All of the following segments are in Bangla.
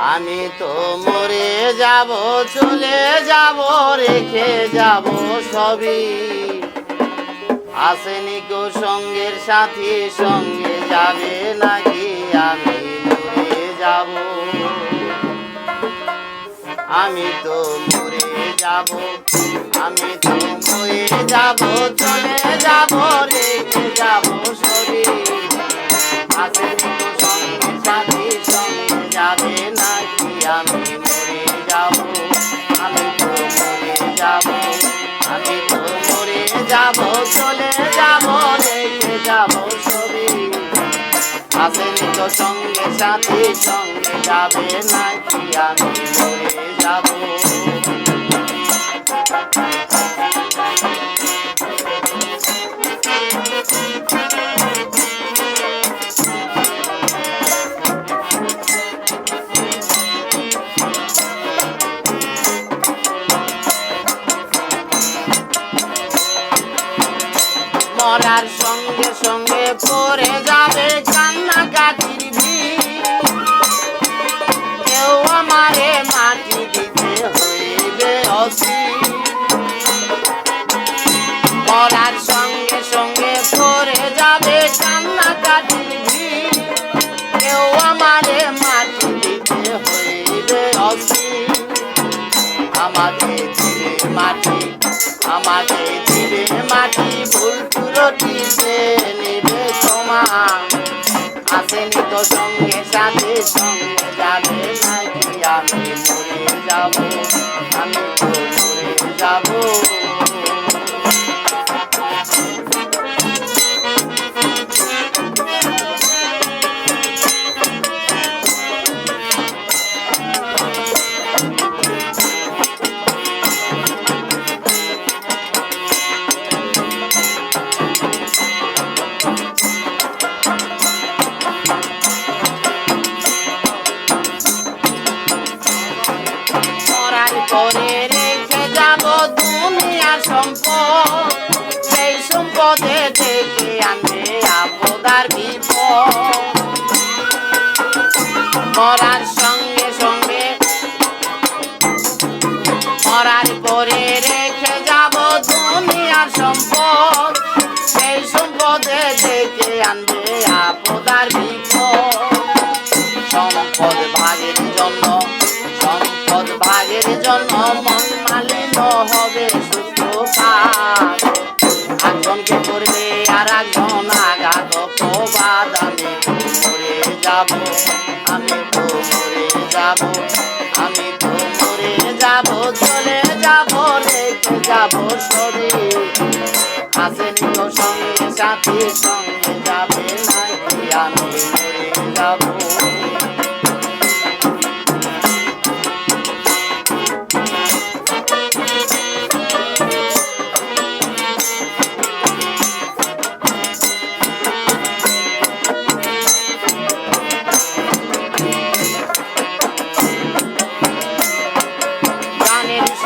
আমি তো মরে যাব, চলে যাব, রেখে যাব সবই। আসেনি কেউ সঙ্গের সাথী, সঙ্গে যাবে নাকি আমি? মরে যাব। আমি তো মরে যাব, আমি তো মরে যাব, চলে যাব, রেখে যাব সবই। আসেনি যাব চলে যাব রেখে যাব ছবি। আসেনি তো সঙ্গে সাথী সঙ্গে যাবে নাকি আমি? মরার সঙ্গে সঙ্গে পড়ে যাবে কান্নাকাটির কেউ আমারে মাটি দিতে হইবে অসীম মরার সঙ্গে সঙ্গে পড়ে যাবে কান্নাকাটির কেউ আমারে মাটি দিতে হইবে অসীম আমাকে মাটি আমাকে ত্রুটিতে নেবে ক্ষমা আসেনি তো সঙ্গে সাথে সঙ্গে যাবে নাকি আমি? মরে যাব। সম্পদ সেই সম্পদে থেকে আনবে আপদার বিপদ মরার সঙ্গে সঙ্গে মরার পরে রেখে যাব দুনিয়ার সম্পদ সেই সম্পদে থেকে আনবে আপদার বিপদ সম্পদ ভাগের জন্য সম্পদ ভাগের জন্য আমি তো মরে যাব, আমি তো মরে যাব, চলে যাব রেখে যাব শরীর। আসেনি তো সঙ্গে সাথী সঙ্গে।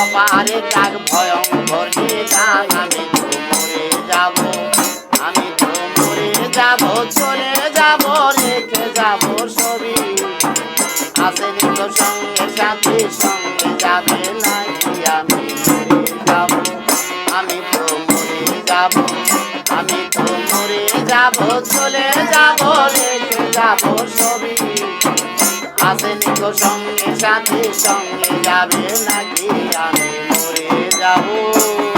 অপারে ডাক ভয়ঙ্কর আমি মরে যাব, আমি তো মরে যাব, চলে যাব, রেখে যাব সবই আসেনি তো সঙ্গে সাথে, সঙ্গে যাবে নাকি আমি যাব, আমি তো মরে যাব, আমি তো মরে যাব, চলে যাব, রেখে যাব সবই আসেনি তো সঙ্গে সাথে সঙ্গে যাবে নাকি? আমি মরে যাব।